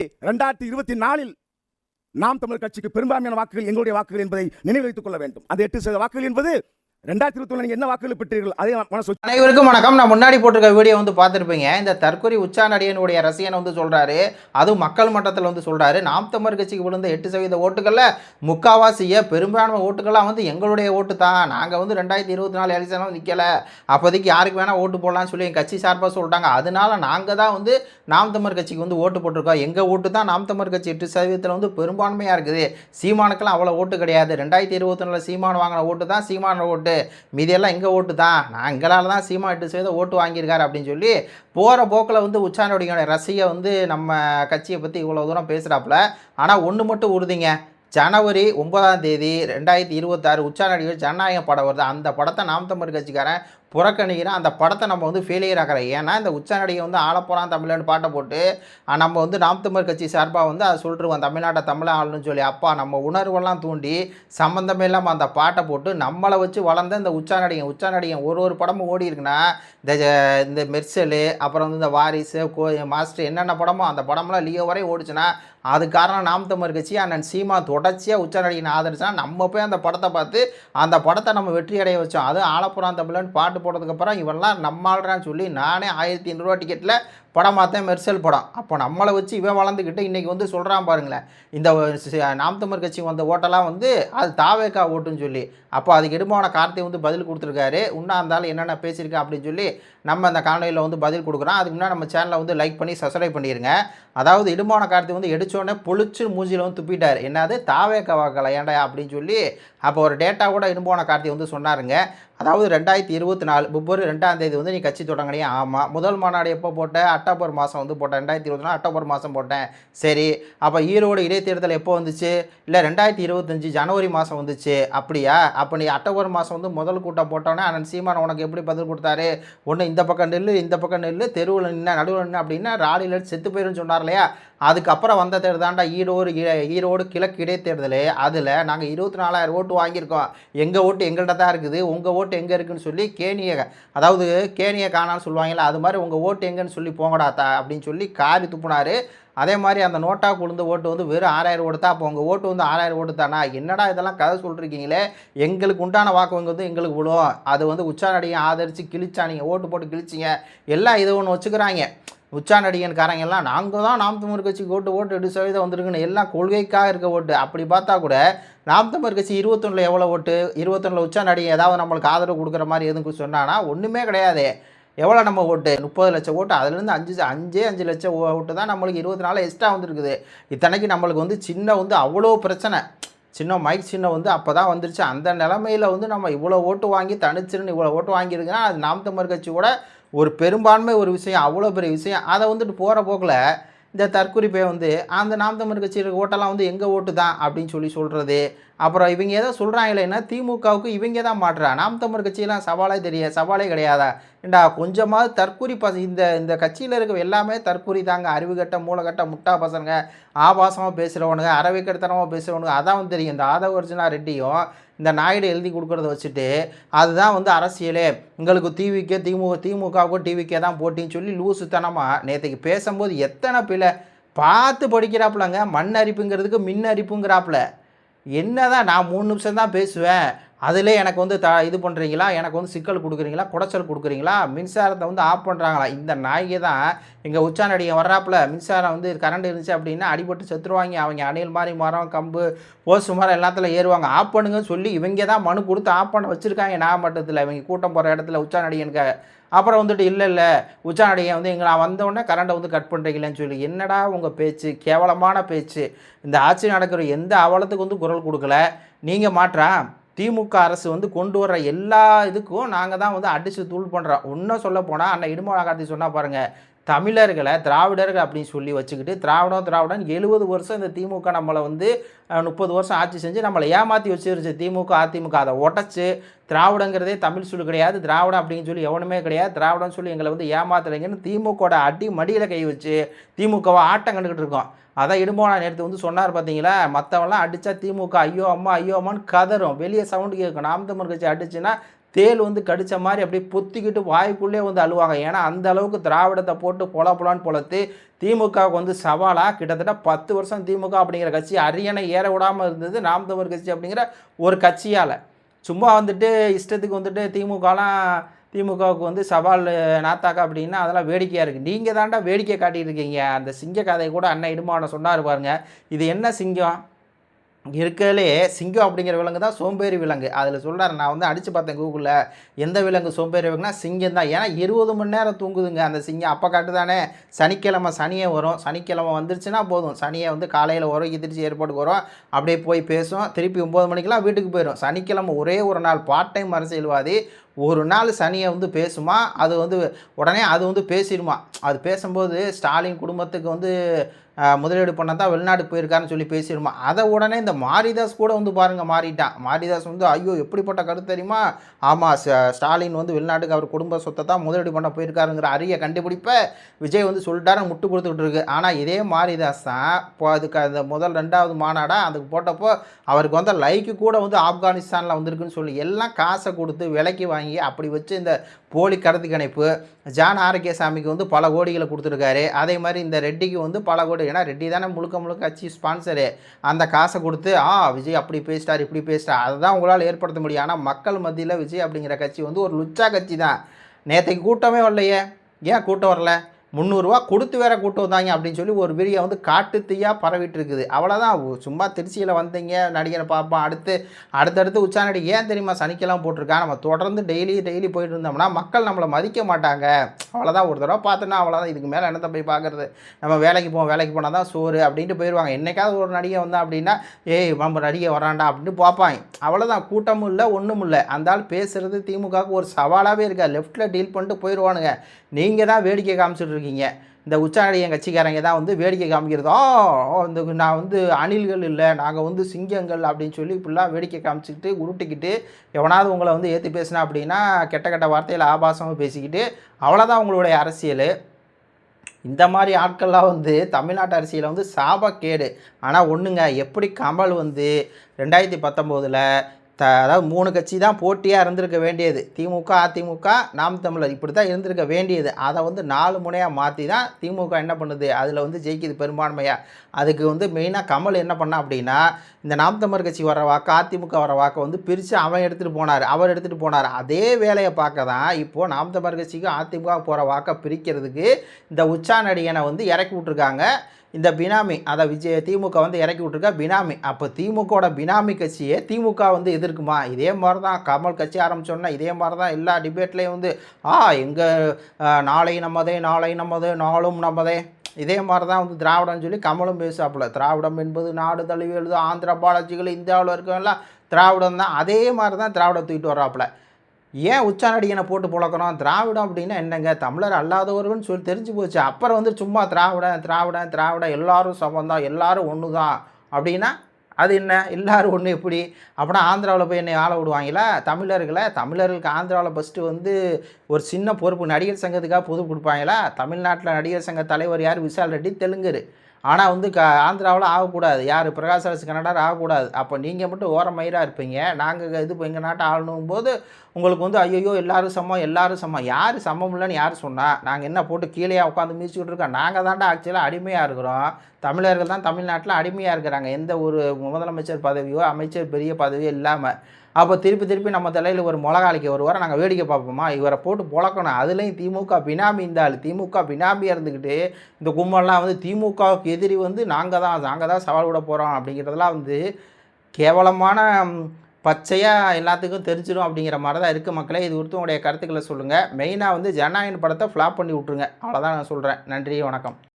இரண்டாயிரத்தி இருபத்தி நாலில் நாம் தமிழர் கட்சிக்கு பெரும்பான்மையான வாக்குகள் எங்களுடைய வாக்குகள் என்பதை நினைவு வைத்துக் கொள்ள வேண்டும். அந்த எட்டு சதவீத வாக்குகள் என்பது ரெண்டாயிரத்தி இருபத்தி ஒன்று என்ன வாக்குகள் பெற்றீர்கள்? அதே மனசு அனைவருக்கும் வணக்கம். நான் முன்னாடி போட்டிருக்க வீடியோ வந்து பார்த்துருப்பீங்க. இந்த தற்கொலை உச்சாநடிகனுடைய ரசிகன் வந்து சொல்றாரு. அதுவும் மக்கள் மன்றத்தில் வந்து சொல்றாரு. நாம் தமிழ் கட்சிக்கு விழுந்த எட்டு சதவீத ஓட்டுகளில் முக்காவாசிய பெரும்பான்மை ஓட்டுகள்லாம் வந்து எங்களுடைய ஓட்டு தான். நாங்கள் வந்து ரெண்டாயிரத்தி இருபத்தி நாலு எலெக்ஷனும் நிற்கலை அப்போதைக்கு யாருக்கு வேணால் ஓட்டு போடலாம்னு சொல்லி என் கட்சி சார்பாக சொல்லிட்டாங்க. அதனால நாங்கள் தான் வந்து நாம் தமிழ் கட்சிக்கு வந்து ஓட்டு போட்டிருக்கோம். எங்கள் ஓட்டு தான் நாம் தமிழ் கட்சி எட்டு சதவீதத்தில் வந்து பெரும்பான்மையாக இருக்குது. சீமானுக்கெல்லாம் அவ்வளோ ஓட்டு கிடையாது. ரெண்டாயிரத்தி இருபத்தி நாலில் சீமான் வாங்கின ஓட்டு தான் சீமான ஓட்டு. மீதியெல்லாம் எங்கள் ஓட்டு தான்? நான் எங்களால் தான் சீமா எட்டு சதவீதம் ஓட்டு வாங்கியிருக்காரு அப்படின்னு சொல்லி போகிற போக்கில் வந்து உச்சானோடியோட ரசிகை வந்து நம்ம கட்சியை பற்றி இவ்வளோ தூரம் பேசுகிறாப்புல ஆனால் ஒன்று மட்டும் உறுதிங்க. ஜனவரி ஒன்பதாம் தேதி ரெண்டாயிரத்தி இருபத்தாறு உச்சாநடிகர் ஜனநாயக படம் வருது. அந்த படத்தை நாம் தமிழ் கட்சிக்காரன் புறக்கணிக்கிறேன். அந்த படத்தை நம்ம வந்து ஃபெயிலியர் ஆகிறோம் ஏன்னா இந்த உச்சநடிகை வந்து ஆளப்போகிறான் தமிழ்னு பாட்டை போட்டு. நம்ம வந்து நாம் தமிழ் கட்சி சார்பாக வந்து அதை சொல்லிட்டுருவோம் தமிழ்நாட்டை தமிழ் ஆளுன்னு சொல்லி. அப்பா நம்ம உணர்வெல்லாம் தூண்டி சம்மந்தமே இல்லாமல் அந்த பாட்டை போட்டு நம்மளை வச்சு வளர்ந்த இந்த உச்சாநடிகன் உச்சாநடிகன் ஒரு ஒரு படமும் ஓடி இருக்குன்னா இந்த இந்த மெர்சலு அப்புறம் வந்து இந்த வாரிசு கோ மாஸ்டர் என்னென்ன படமோ அந்த படம்லாம் லியோ வரை ஓடிச்சுன்னா அது காரணம் நாம் தமிழ் கட்சி அண்ணன் சீமா தொடர்ச்சியாக உச்சநடிகனை ஆதரிச்சுன்னா நம்ம போய் அந்த படத்தை பார்த்து அந்த படத்தை நம்ம வெற்றி அடைய வச்சோம். அது ஆலப்புறம் தமிழன் பாட்டு போட்டதுக்கப்புறம் இவன்லாம் நம்மாள்றான்னு சொல்லி நானே ஆயிரத்தி ஐநூறுரூவா டிக்கெட்டில் படம் பார்த்தேன் மெர்சல் படம். அப்போ நம்மளை வச்சு இவன் வளர்ந்துக்கிட்டு இன்றைக்கி வந்து சொல்கிறான் பாருங்களேன். இந்த நாம் தமிழ் கட்சி வந்த ஓட்டெல்லாம் வந்து அது தாவேக்கா ஓட்டுன்னு சொல்லி. அப்போ அதுக்கு இடுமான கார்த்தை வந்து பதில் கொடுத்துருக்காரு. உன்னா இருந்தாலும் என்னென்ன பேசியிருக்கேன் அப்படின்னு சொல்லி நம்ம அந்த காணொலியில் வந்து பதில் கொடுக்குறோம். அதுக்கு முன்னாடி நம்ம சேனலை வந்து லைக் பண்ணி சப்ஸ்கிரைப் பண்ணிடுங்க அதாவது இடுமான கார்த்தி வந்து எடுத்தோடனே பொழிச்சு மூஞ்சியில் வந்து துப்பிட்டார். என்னது? தாவேக்கா வாக்கலை ஏன்டா அப்படின்னு சொல்லி அப்போ ஒரு டேட்டா கூட இடும்போன கார்த்தி வந்து சொன்னாருங்க. அதாவது ரெண்டாயிரத்தி இருபத்தி நாலு பிப்ரவரி ரெண்டாம் தேதி வந்து நீ கட்சி தொடங்கினே ஆமாம் முதல் மாநாடு எப்போ போட்ட? அக்டோபர் மாதம் வந்து போட்டேன். ரெண்டாயிரத்தி இருபத்தி நாலு அக்டோபர் மாதம் போட்டேன். சரி. அப்போ ஈரோடு இடைத்தேர்தல் எப்போ வந்துச்சு? இல்லை ரெண்டாயிரத்தி இருபத்தஞ்சி ஜனவரி மாதம் வந்துச்சு. அப்படியா? அப்போ நீ அக்டோபர் மாதம் வந்து முதல் கூட்டம் போட்டோன்னே அண்ணன் சீமான் உனக்கு எப்படி பதில் கொடுத்தாரு? ஒன்று இந்த பக்கம் நெல் இந்த பக்கம் நெல் தெருவில் நின்று நடுவில் நின்று அப்படின்னா ராலியில் செத்து போயிருன்னு சொன்னார் இல்லையா? அதுக்கப்புறம் வந்த தேர்தல் தாண்டா ஈரோடு ஈ- ஈரோடு கிழக்கு இடைத்தேர்தல். அதில் நாங்கள் இருபத்தி நாலாயிரம் ஓட்டு வாங்கியிருக்கோம். எங்கள் ஓட்டு எங்கள்கிட்ட தான் இருக்குது. உங்கள் ஓட்டு எங்கே இருக்குதுன்னு சொல்லி கேணியை அதாவது கேணியை காணான்னு சொல்லுவாங்களே அது மாதிரி உங்கள் ஓட்டு எங்கேன்னு சொல்லி போங்கடா தா அப்படின்னு சொல்லி காரி துப்புனாரு. அதே மாதிரி அந்த நோட்டா குழுந்த ஓட்டு வந்து வெறும் ஆறாயிரம் ஓட்டு தான். அப்போ உங்கள் ஓட்டு வந்து ஆறாயிரம் ஓட்டு தானா? என்னடா இதெல்லாம் கதை சொல்லிருக்கீங்களே எங்களுக்கு உண்டான வாக்கு வங்கி வந்து எங்களுக்கு விழும். அது வந்து உச்சாநடிகை ஆதரித்து கிழிச்சானீங்க ஓட்டு போட்டு கிழிச்சிங்க. எல்லாம் இதை ஒன்று வச்சுக்கிறாங்க. உச்சாநடிகன்காரங்க எல்லாம் நாங்கள் தான் நாம் தமிழ் கட்சிக்கு ஓட்டு ஓட்டு எட்டு சதவீதம் வந்திருக்குன்னு எல்லாம் கொள்கைக்காக இருக்க ஓட்டு. அப்படி பார்த்தா கூட நாம் தமிழ் கட்சி இருபத்தொன்னில் எவ்வளோ ஓட்டு இருபத்தொன்னில் உச்சாநடிகை ஏதாவது நம்மளுக்கு ஆதரவு கொடுக்குற மாதிரி எதுவும் சொன்னான்னா ஒன்றுமே கிடையாது. எவ்வளோ நம்ம ஓட்டு? முப்பது லட்சம் ஓட்டு. அதுலேருந்து அஞ்சு அஞ்சே அஞ்சு லட்சம் ஓ- ஓட்டு தான் நம்மளுக்கு இருபத்தி நாலு எக்ஸ்ட்ரா வந்துருக்குது. இத்தனைக்கு நம்மளுக்கு வந்து சின்ன வந்து அவ்வளோ பிரச்சனை. சின்ன மைக் சின்ன வந்து அப்போ தான் வந்துருச்சு. அந்த நிலமையில் வந்து நம்ம இவ்வளோ ஓட்டு வாங்கி தனிச்சிருன்னு இவ்வளோ ஓட்டு வாங்கியிருக்குன்னா அது நாம் கட்சி கட்சியோட ஒரு பெரும்பான்மை ஒரு விஷயம் அவ்வளோ பெரிய விஷயம் அதை வந்துட்டு போகிற போக்கில் இந்த தற்குறிப்பை வந்து அந்த நாம் கட்சியில் ஓட்டெல்லாம் வந்து எங்கள் ஓட்டு தான் அப்படின்னு சொல்லி சொல்கிறது அப்புறம் இவங்க ஏதோ சொல்கிறாங்களேன்னா திமுகவுக்கு இவங்க தான் மாட்டுறா நாம் தமிழ் கட்சியெல்லாம் சவாலே தெரிய சவாலே கிடையாதா? ஏண்டா கொஞ்சமாவது தற்குறி பச இந்த இந்த கட்சியில் இருக்க எல்லாமே தற்குறி தாங்க. அறிவுகட்ட மூலகட்ட முட்டா பசங்க. ஆபாசமாக பேசுகிறவனுங்க அறவைக்கடுத்தனமாக பேசுகிறவனுங்க அதான் வந்து தெரியும் இந்த ஆதவ அர்ஜுனா ரெட்டியும் இந்த நாயுடு எழுதி கொடுக்குறத வச்சுட்டு அதுதான் வந்து அரசியலே. உங்களுக்கு டிவிக்கே திமுக திமுகவுக்கும் டிவிக்கே தான் போட்டின்னு சொல்லி லூசுத்தனமாக நேற்றுக்கு பேசும்போது எத்தனை பிள்ளை பார்த்து படிக்கிறாப்புலங்க மண் அரிப்புங்கிறதுக்கு மின் அரிப்புங்கிறாப்புல. என்ன தான் நான் மூணு நிமிஷம் தான் பேசுவேன். அதில் எனக்கு வந்து த இது பண்ணுறீங்களா எனக்கு வந்து சிக்கல் கொடுக்குறீங்களா? குடைச்சல் கொடுக்குறீங்களா? மின்சாரத்தை வந்து ஆஃப் பண்ணுறாங்களா இந்த நாய்க்கு தான் எங்கள் உச்சாநடிகை வர்றாப்புல மின்சாரம் வந்து கரண்ட் இருந்துச்சு அப்படின்னா அடிபட்டு செத்துருவாங்க. அவங்க அணில் மாதிரி மரம் கம்பு போஸ்ட் மரம் எல்லாத்துல ஏறுவாங்க. ஆஃப் பண்ணுங்கன்னு சொல்லி இவங்க தான் மனு கொடுத்து ஆஃப் பண்ண வச்சுருக்காங்க நாகமட்டத்தில் இவங்க கூட்டம் போகிற இடத்துல உச்சாநடிகனுக்காக அப்புறம் வந்துட்டு இல்லை இல்லை. உச்சாநடிகை வந்து எங்களை நான் வந்தோடனே கரண்டை வந்து கட் பண்ணுறீங்களேன்னு சொல்லி என்னடா உங்கள் பேச்சு? கேவலமான பேச்சு. இந்த ஆட்சி நடக்கிற எந்த அவலத்துக்கு வந்து குரல் கொடுக்கல? நீங்கள் மாற்றா? திமுக அரசு வந்து கொண்டு வர்ற எல்லா இதுக்கும் நாங்கள் தான் வந்து அடித்து தூள் பண்ணுறோம் இன்னும் சொல்ல போனால் அண்ணன் இடுமோ கார்த்தி சொன்னால் பாருங்கள் தமிழர்களை திராவிடர்கள் அப்படின்னு சொல்லி வச்சுக்கிட்டு திராவிடம் திராவிடம் எழுபது வருஷம் இந்த திமுக நம்மளை வந்து முப்பது வருஷம் ஆட்சி செஞ்சு நம்மளை ஏமாற்றி வச்சிருச்சு. திமுக அதிமுக அதை உடச்சி திராவிடங்கிறதே தமிழ் சொல்லு கிடையாது. திராவிடம் அப்படின்னு சொல்லி எவனுமே கிடையாது. திராவிடம் சொல்லி எங்களை வந்து ஏமாத்துறீங்கன்னு திமுகவோட அடி மடியில் கை வச்சு திமுகவை ஆட்டம் கண்டுக்கிட்டு இருக்கோம். அதான் இடுமோனா நேற்று வந்து சொன்னார் பார்த்தீங்களா? மற்றவெல்லாம் அடித்தா திமுக ஐயோ அம்மா ஐயோ அம்மான்னு கதறும். வெளியே சவுண்டு கேட்கும். நாம் தமிழ் கட்சி அடிச்சுன்னா தேள் வந்து கடித்த மாதிரி அப்படியே பொத்திக்கிட்டு வாய்க்குள்ளே வந்து அழுவாங்க. ஏன்னா அந்த அளவுக்கு திராவிடத்தை போட்டு பொல பொலான்னு பொழத்து திமுகவுக்கு வந்து சவாலாக கிட்டத்தட்ட பத்து வருஷம் திமுக அப்படிங்கிற கட்சி அரியணை ஏற விடாமல் இருந்தது நாம் தமிழர் கட்சி அப்படிங்கிற ஒரு கட்சியால். சும்மா வந்துட்டு இஷ்டத்துக்கு வந்துட்டு திமுகலாம் திமுகவுக்கு வந்து சவால் நாத்தாக்கா அப்படின்னா அதெல்லாம் வேடிக்கையாக இருக்குது நீங்கள் தாண்டா வேடிக்கை காட்டிகிட்டு இருக்கீங்க. அந்த சிங்க கதையை கூட அண்ணன் இடுமானம் சொன்னார் பாருங்க. இது என்ன சிங்கம்? இருக்கிறதுலே சிங்கம் அப்படிங்கிற விலங்கு தான் சோம்பேறி விலங்கு. அதில் சொல்கிறார் நான் வந்து அடித்து பார்த்தேன் கூகுளில் எந்த விலங்கு சோம்பேறி விலங்குனா சிங்கம் தான் ஏன்னா இருபது மணி நேரம் தூங்குதுங்க அந்த சிங்கம். அப்போ காட்டு தானே. சனிக்கிழமை சனியே வரும். சனிக்கிழமை வந்துருச்சுன்னா போதும். சனியை வந்து காலையில் வரும் எதிர்ச்சி ஏற்பாடுக்கு வரும். அப்படியே போய் பேசும். திருப்பி ஒம்பது மணிக்கெல்லாம் வீட்டுக்கு போயிடும் சனிக்கிழமை ஒரே ஒரு நாள் பார்ட் டைம் அரசியல்வாதி. ஒரு நாள் சனியை வந்து பேசுமா? அது வந்து உடனே அது வந்து பேசிடுமா? அது பேசும்போது ஸ்டாலின் குடும்பத்துக்கு வந்து முதலீடு பண்ண தான் வெளிநாடு போயிருக்காருன்னு சொல்லி பேசிடுமா அதை உடனே இந்த மாரிதாஸ் கூட வந்து பாருங்கள் மாறிட்டான். மாரிதாஸ் வந்து ஐயோ எப்படிப்பட்ட கருத்து தெரியுமா? ஆமாம் ஸ்டாலின் வந்து வெளிநாட்டுக்கு அவர் குடும்ப சொத்தை தான் முதலீடு பண்ண போயிருக்காருங்கிற அரிய கண்டுபிடிப்பை விஜய் வந்து சொல்லிட்டாரு முட்டு கொடுத்துக்கிட்டு இருக்கு. ஆனால் இதே மாரிதாஸ் தான் இப்போ அதுக்கு அந்த முதல் ரெண்டாவது மாநாடா அதுக்கு போட்டப்போ அவருக்கு வந்து லைக்கு கூட வந்து ஆப்கானிஸ்தானில் வந்திருக்குன்னு சொல்லி எல்லாம் காசை கொடுத்து விலைக்கு வாங்கி அப்படி வச்சு இந்த போலி கருத்து கணிப்பு ஜான் ஆரோக்கியசாமிக்கு வந்து பல கோடிகளை கொடுத்துருக்காரு. அதே மாதிரி இந்த ரெட்டிக்கு வந்து பல கோடி ஏன்னா ரெட்டி தானே முழுக்க முழுக்க கட்சி ஸ்பான்சரு அந்த காசை கொடுத்து ஆ விஜய் அப்படி பேசிட்டார் இப்படி பேசிட்டார் அதை தான் உங்களால் ஏற்படுத்த முடியும். ஆனால் மக்கள் மத்தியில் விஜய் அப்படிங்கிற கட்சி வந்து ஒரு லுச்சா கட்சி தான். நேற்றைக்கு கூட்டமே வரலையே. ஏன் கூட்டம் வரல? முந்நூறுரூவா கொடுத்து வேற கூட்டம் வந்தாங்க அப்படின்னு சொல்லி ஒரு வீடியோ வந்து காட்டு தீயாக பரவிட்டு இருக்குது அவ்வளோதான் சும்மா திருச்சியில் வந்தீங்க நடிகரை பார்ப்போம். அடுத்து அடுத்தடுத்து உச்சா நடிகை ஏன் தெரியுமா சனிக்கெல்லாம் போட்டிருக்கா? நம்ம தொடர்ந்து டெய்லி டெய்லி போயிட்டு இருந்தோம்னா மக்கள் நம்மளை மதிக்க மாட்டாங்க. அவ்வளோதான் ஒரு தடவை பார்த்தோன்னா அவ்வளோதான் இதுக்கு மேலே என்னத்தை போய் பார்க்குறது? நம்ம வேலைக்கு போவோம் வேலைக்கு போனால் தான் சோறு அப்படின்ட்டு போயிடுவாங்க என்றைக்காவது ஒரு நடிகை வந்தா அப்படின்னா ஏய் நம்ம நடிகை வராண்டா அப்படின்னு பார்ப்பாங்க. அவ்வளோதான் கூட்டமும் இல்லை ஒன்றும் இல்லை. அந்த ஆள் பேசுகிறது திமுகவுக்கு ஒரு சவாலாகவே இருக்கா. லெஃப்ட்டில் டீல் பண்ணிட்டு போயிடுவானுங்க நீங்கள் தான் வேடிக்கை காமிச்சிட்டு இருக்கீங்க இந்த உச்சாநடிகன் கட்சிக்காரங்க தான் வந்து வேடிக்கை காமிக்கிறதோ? இந்த நான் வந்து அணில்கள் இல்லை நாங்கள் வந்து சிங்கங்கள் அப்படின்னு சொல்லி இப்படிலாம் வேடிக்கை காமிச்சிக்கிட்டு உருட்டிக்கிட்டு எவனாவது உங்களை வந்து ஏற்றி பேசினா அப்படின்னா கெட்ட கெட்ட வார்த்தையில் ஆபாசமாக பேசிக்கிட்டு அவ்வளோதான் உங்களுடைய அரசியல். இந்த மாதிரி ஆட்கள்லாம் வந்து தமிழ்நாட்டு அரசியலில் வந்து சாபக்கேடு. ஆனால் ஒன்றுங்க எப்படி கமல் வந்து ரெண்டாயிரத்தி பத்தொம்போதில் த அதாவது மூணு கட்சி தான் போட்டியாக இருந்திருக்க வேண்டியது. திமுக அதிமுக நாம் தமிழர் இப்படி தான் இருந்திருக்க வேண்டியது. அதை வந்து நாலு முனையாக மாற்றி தான் திமுக என்ன பண்ணுது? அதில் வந்து ஜெயிக்குது பெரும்பான்மையாக அதுக்கு வந்து மெயினாக கமல் என்ன பண்ணா அப்படின்னா இந்த நாம் தமிழர் கட்சி வர வாக்கு அதிமுக வர வாக்கை வந்து பிரித்து அவன் எடுத்துகிட்டு போனார் அவர் எடுத்துகிட்டு போனார். அதே வேலையை பார்க்க தான் இப்போது நாம் தமிழர் கட்சிக்கு அதிமுக போகிற வாக்கை பிரிக்கிறதுக்கு இந்த உச்சா நடிகனை வந்து இறக்கி விட்ருக்காங்க இந்த பினாமி அதை விஜய் திமுக வந்து இறக்கி விட்ருக்கா பினாமி. அப்போ திமுகவோட பினாமி கட்சியே திமுக வந்து எதிர்க்குமா? இதே மாதிரி தான் கமல் கட்சி ஆரம்பிச்சோன்னா இதே மாதிரி தான் எல்லா டிபேட்லேயும் வந்து ஆ எங்கள் நாளை நம்மதே நாளை நம்மதே நாளும் நம்மதே இதே மாதிரி தான் வந்து திராவிடம்னு சொல்லி கமலும் பேசாப்புல திராவிடம் என்பது நாடு தழுவியது ஆந்திர பாலாஜிகள் இந்தியாவில் இருக்கவங்கலாம் திராவிடம் தான் அதே மாதிரி தான் திராவிடம் தூக்கிட்டு வர்றாப்புல. ஏன் உச்சாநடிகனை போட்டு புழக்கணும்? திராவிடம் அப்படின்னா என்னங்க? தமிழர் அல்லாதவர்கள்னு சொல்லி தெரிஞ்சு போச்சு. அப்புறம் வந்து சும்மா திராவிடம் திராவிடம் திராவிடம் எல்லாரும் சமம் தான் எல்லாரும் ஒன்று தான் அப்படின்னா அது என்ன? எல்லாரும் ஒன்று எப்படி? அப்படின்னா ஆந்திராவில் போய் என்னை ஆள விடுவாங்களா? தமிழர்களை? தமிழர்களுக்கு ஆந்திராவில் ஃபஸ்ட்டு வந்து ஒரு சின்ன பொறுப்பு நடிகர் சங்கத்துக்காக பொது கொடுப்பாங்களா? தமிழ்நாட்டில் நடிகர் சங்க தலைவர் யார்? விஷால் ரெட்டி தெலுங்கர். ஆனால் வந்து க ஆந்திராவில் ஆகக்கூடாது. யார்? பிரகாஷ் அரசு கன்னடார் ஆகக்கூடாது. அப்போ நீங்கள் மட்டும் ஓரமயிராக இருப்பீங்க. நாங்கள் இது இப்போ எங்கள் நாட்டை ஆளணும் போது உங்களுக்கு வந்து ஐயோ எல்லாரும் சமம் எல்லாரும் சமம். யார் சமம் இல்லைன்னு யார் சொன்னால் நாங்கள் என்ன போட்டு கீழே உட்காந்து மிதிச்சுக்கிட்டு இருக்கோம்? நாங்கள் தாண்டா ஆக்சுவலாக அடிமையாக இருக்கிறோம். தமிழர்கள் தான் தமிழ்நாட்டில் அடிமையாக இருக்கிறாங்க. எந்த ஒரு முதலமைச்சர் பதவியோ அமைச்சர் பெரிய பதவியோ இல்லாமல் அப்போ திருப்பி திருப்பி நம்ம தலையில் ஒரு மிளகாளிக்கு வருவார் நாங்கள் வேடிக்கை பார்ப்போமா? இவரை போட்டு புழக்கணும். அதுலேயும் திமுக பினாமி இந்த ஆள். திமுக பினாமியாக இருந்துக்கிட்டு இந்த கும்பல்லாம் வந்து திமுகவுக்கு எதிரி வந்து நாங்கள் தான் நாங்கள் தான் சவால் விட போகிறோம் அப்படிங்கிறதெல்லாம் வந்து கேவலமான பச்சையாக எல்லாத்துக்கும் தெரிஞ்சிடும் அப்படிங்கிற மாதிரி தான் இருக்குது மக்களே. இது குறித்து உங்களுடைய கருத்துக்களை சொல்லுங்கள் மெயினாக வந்து ஜனநாயகன் படத்தை ஃப்ளாப் பண்ணி விட்ருங்க அவ்வளோதான் நான் சொல்கிறேன் நன்றி வணக்கம்.